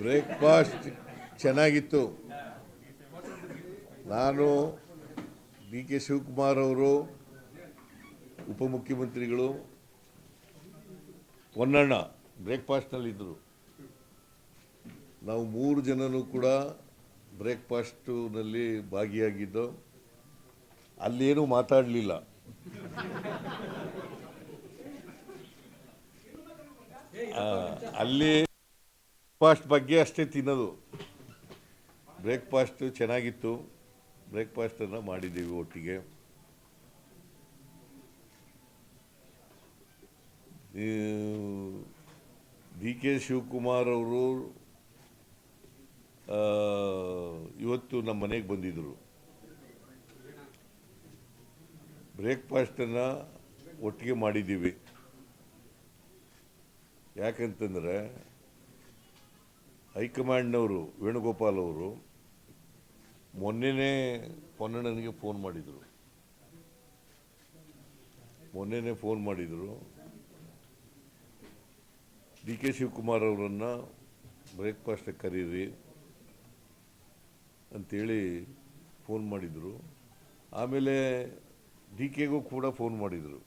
Breakfast ಚೆನ್ನಾಗಿತ್ತು. ನಾನು D K Shivakumar ಅವರು, ಉಪಮುಖ್ಯಮಂತ್ರಿಗಳು, ಹೊನ್ನಣ್ಣ ಬ್ರೇಕ್ಫಾಸ್ಟ್ನಲ್ಲಿದ್ದರು. ನಾವು ಮೂರು ಜನನೂ ಕೂಡ ಬ್ರೇಕ್ಫಾಸ್ಟ್ನಲ್ಲಿ ಭಾಗಿಯಾಗಿದ್ದು, ಅಲ್ಲೇನೂ ಮಾತಾಡಲಿಲ್ಲ. ಅಲ್ಲಿ ಬ್ರೇಕ್ಫಾಸ್ಟ್ ಬಗ್ಗೆ ಅಷ್ಟೇ ತಿನ್ನೋದು. ಬ್ರೇಕ್ಫಾಸ್ಟ್ ಚೆನ್ನಾಗಿತ್ತು. ಬ್ರೇಕ್ಫಾಸ್ಟನ್ನು ಮಾಡಿದ್ದೀವಿ ಒಟ್ಟಿಗೆ. ಡಿ ಕೆ ಶಿವಕುಮಾರ್ ಅವರು ಇವತ್ತು ನಮ್ಮ ಮನೆಗೆ ಬಂದಿದ್ದರು. ಬ್ರೇಕ್ಫಾಸ್ಟನ್ನು ಒಟ್ಟಿಗೆ ಮಾಡಿದ್ದೀವಿ. ಯಾಕಂತಂದರೆ ಹೈಕಮಾಂಡ್ನವರು ವೇಣುಗೋಪಾಲ್ ಅವರು ಮೊನ್ನೆನೇ ಪೊನ್ನಣ್ಣನಿಗೆ ಫೋನ್ ಮಾಡಿದರು. ಮೊನ್ನೆನೇ ಫೋನ್ ಮಾಡಿದರು. ಡಿ ಕೆ ಶಿವಕುಮಾರ್ ಅವರನ್ನು ಬ್ರೇಕ್ಫಾಸ್ಟಿಗೆ ಕರೀರಿ ಅಂಥೇಳಿ ಫೋನ್ ಮಾಡಿದರು. ಆಮೇಲೆ ಡಿ ಕೆಗೂ ಕೂಡ ಫೋನ್ ಮಾಡಿದರು.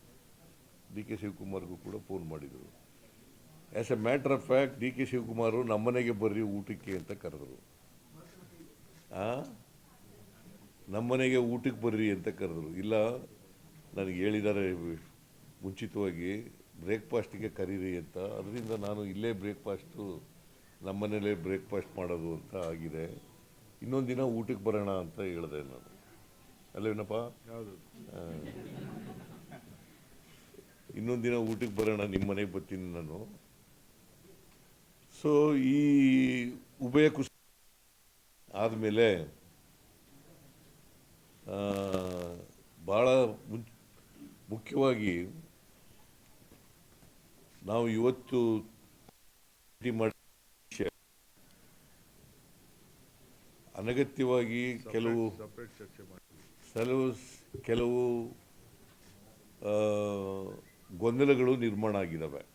ಡಿ ಕೆ ಶಿವಕುಮಾರ್ಗೂ ಕೂಡ ಫೋನ್ ಮಾಡಿದರು. As a matter of fact D K Shivakumar ನಮ್ಮನೆಗೆ ಬರ್ರಿ ಊಟಕ್ಕೆ ಅಂತ ಕರೆದರು. ಆ? ನಮ್ಮನೆಗೆ ಊಟಕ್ಕೆ ಬರ್ರಿ ಅಂತ ಕರೆದರು. ಇಲ್ಲ ನನಗೆ ಹೇಳಿದ್ದಾರೆ ಮುಂಚಿತವಾಗಿ ಬ್ರೇಕ್ಫಾಸ್ಟಿಗೆ ಕರೀರಿ ಅಂತ. ಅದರಿಂದ ನಾನು ಇಲ್ಲೇ ಬ್ರೇಕ್ಫಾಸ್ಟು ನಮ್ಮನೇಲೇ ಬ್ರೇಕ್ಫಾಸ್ಟ್ ಮಾಡೋದು ಅಂತ ಆಗಿದೆ. ಇನ್ನೊಂದು ದಿನ ಊಟಕ್ಕೆ ಬರೋಣ ಅಂತ ಹೇಳಿದೆ ನಾನು. ಅಲ್ಲೇನಪ್ಪ ಇನ್ನೊಂದು ದಿನ ಊಟಕ್ಕೆ ಬರೋಣ ನಿಮ್ಮ ಮನೆಗೆ ಬರ್ತೀನಿ ನಾನು. ಸೊ ಈ ಉಭಯ ಕುಸ ಆದಮೇಲೆ ಭಾಳ ಮುಖ್ಯವಾಗಿ ನಾವು ಇವತ್ತು ಅನಗತ್ಯವಾಗಿ ಕೆಲವು ಸಪ್ರೇಟ್ ಚರ್ಚೆ ಮಾಡಿ ಕೆಲವು ಕೆಲವು ಗೊಂದಲಗಳು ನಿರ್ಮಾಣ ಆಗಿದ್ದಾವೆ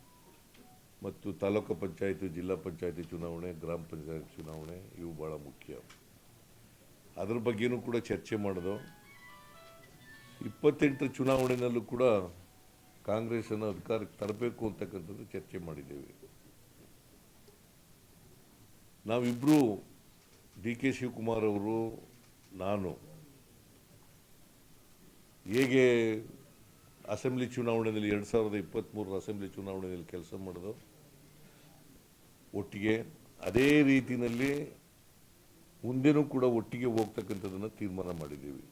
ಮತ್ತು ತಾಲೂಕು ಪಂಚಾಯಿತಿ, ಜಿಲ್ಲಾ ಪಂಚಾಯಿತಿ ಚುನಾವಣೆ, ಗ್ರಾಮ ಪಂಚಾಯತ್ ಚುನಾವಣೆ, ಇವು ಭಾಳ ಮುಖ್ಯ. ಅದ್ರ ಬಗ್ಗೆನೂ ಕೂಡ ಚರ್ಚೆ ಮಾಡೋದು. ಇಪ್ಪತ್ತೆಂಟರ ಚುನಾವಣೆಯಲ್ಲೂ ಕೂಡ ಕಾಂಗ್ರೆಸ್ಸನ್ನು ಅಧಿಕಾರಕ್ಕೆ ತರಬೇಕು ಅಂತಕ್ಕಂಥದ್ದು ಚರ್ಚೆ ಮಾಡಿದ್ದೇವೆ. ನಾವಿಬ್ಬರು ಡಿ ಕೆ ಶಿವಕುಮಾರ್ ಅವರು, ನಾನು ಹೇಗೆ ಅಸೆಂಬ್ಲಿ ಚುನಾವಣೆಯಲ್ಲಿ ಎರಡು ಸಾವಿರದ ಇಪ್ಪತ್ತ್ಮೂರರ ಅಸೆಂಬ್ಲಿ ಚುನಾವಣೆಯಲ್ಲಿ ಕೆಲಸ ಮಾಡೋದು ಒಟ್ಟಿಗೆ ಅದೇ ರೀತಿಯಲ್ಲಿ ಮುಂದೆನೂ ಕೂಡ ಒಟ್ಟಿಗೆ ಹೋಗ್ತಕ್ಕಂಥದ್ದನ್ನು ತೀರ್ಮಾನ ಮಾಡಿದ್ದೀವಿ.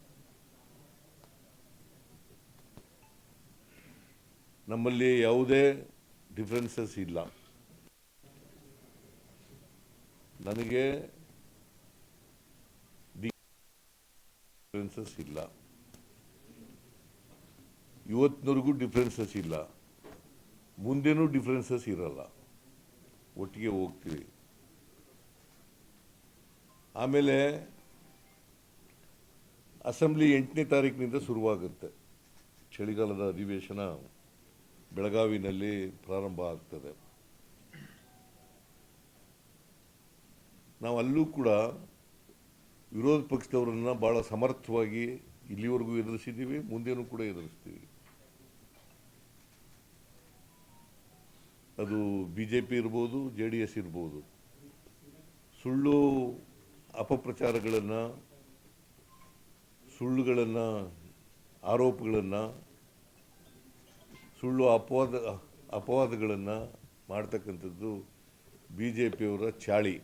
ನಮ್ಮಲ್ಲಿ ಯಾವುದೇ ಡಿಫ್ರೆನ್ಸಸ್ ಇಲ್ಲ. ನನಗೆ ಡಿಫ್ರೆನ್ಸಸ್ ಇಲ್ಲ. ಇವತ್ತಿನವರೆಗೂ ಡಿಫ್ರೆನ್ಸಸ್ ಇಲ್ಲ. ಮುಂದೆನೂ ಡಿಫ್ರೆನ್ಸಸ್ ಇರಲ್ಲ. ಒಟ್ಟಿಗೆ ಹೋಗ್ತೀವಿ. ಆಮೇಲೆ ಅಸೆಂಬ್ಲಿ ಎಂಟನೇ ತಾರೀಕಿನಿಂದ ಶುರುವಾಗುತ್ತೆ. ಚಳಿಗಾಲದ ಅಧಿವೇಶನ ಬೆಳಗಾವಿನಲ್ಲಿ ಪ್ರಾರಂಭ ಆಗ್ತದೆ. ನಾವು ಅಲ್ಲೂ ಕೂಡ ವಿರೋಧ ಪಕ್ಷದವರನ್ನು ಭಾಳ ಸಮರ್ಥವಾಗಿ ಇಲ್ಲಿವರೆಗೂ ಎದುರಿಸಿದ್ದೀವಿ, ಮುಂದೇನೂ ಕೂಡ ಎದುರಿಸ್ತೀವಿ. ಅದು ಬಿ ಜೆ ಪಿ ಇರ್ಬೋದು, ಜೆ ಡಿ ಎಸ್ ಇರ್ಬೋದು. ಸುಳ್ಳು ಅಪಪ್ರಚಾರಗಳನ್ನು, ಸುಳ್ಳುಗಳನ್ನು, ಆರೋಪಗಳನ್ನು, ಸುಳ್ಳು ಅಪವಾದ, ಅಪವಾದಗಳನ್ನು ಮಾಡ್ತಕ್ಕಂಥದ್ದು ಬಿ ಜೆ ಪಿಯವರ ಚಾಳಿ.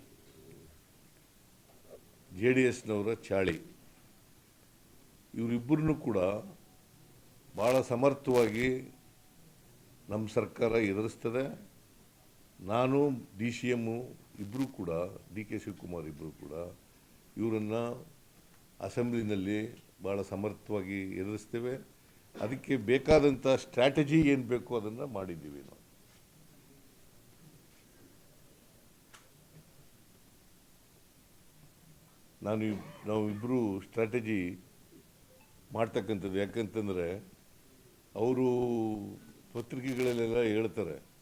ಜೆ ಡಿ ಎಸ್ನವರ ಚಾಳಿ. ಇವರಿಬ್ಬರನ್ನು ಕೂಡ ಭಾಳ ಸಮರ್ಥವಾಗಿ ನಮ್ಮ ಸರ್ಕಾರ ಎದುರಿಸ್ತದೆ. ನಾನು ಡಿ ಸಿ ಎಮ್ಮು ಇಬ್ಬರೂ ಕೂಡ, ಡಿ ಕೆ ಶಿವಕುಮಾರ್ ಇಬ್ಬರು ಕೂಡ ಇವರನ್ನು ಅಸೆಂಬ್ಲಿನಲ್ಲಿ ಭಾಳ ಸಮರ್ಥವಾಗಿ ಎದುರಿಸ್ತೇವೆ. ಅದಕ್ಕೆ ಬೇಕಾದಂಥ ಸ್ಟ್ರಾಟಜಿ ಏನು ಬೇಕು ಅದನ್ನು ಮಾಡಿದ್ದೀವಿ ನಾವು. ನಾನು ನಾವು ಇಬ್ಬರು ಸ್ಟ್ರಾಟಜಿ ಮಾಡ್ತಕ್ಕಂಥದ್ದು ಯಾಕಂತಂದರೆ, ಅವರು ಪತ್ರಿಕೆಗಳಲ್ಲೆಲ್ಲ ಹೇಳ್ತಾರೆ.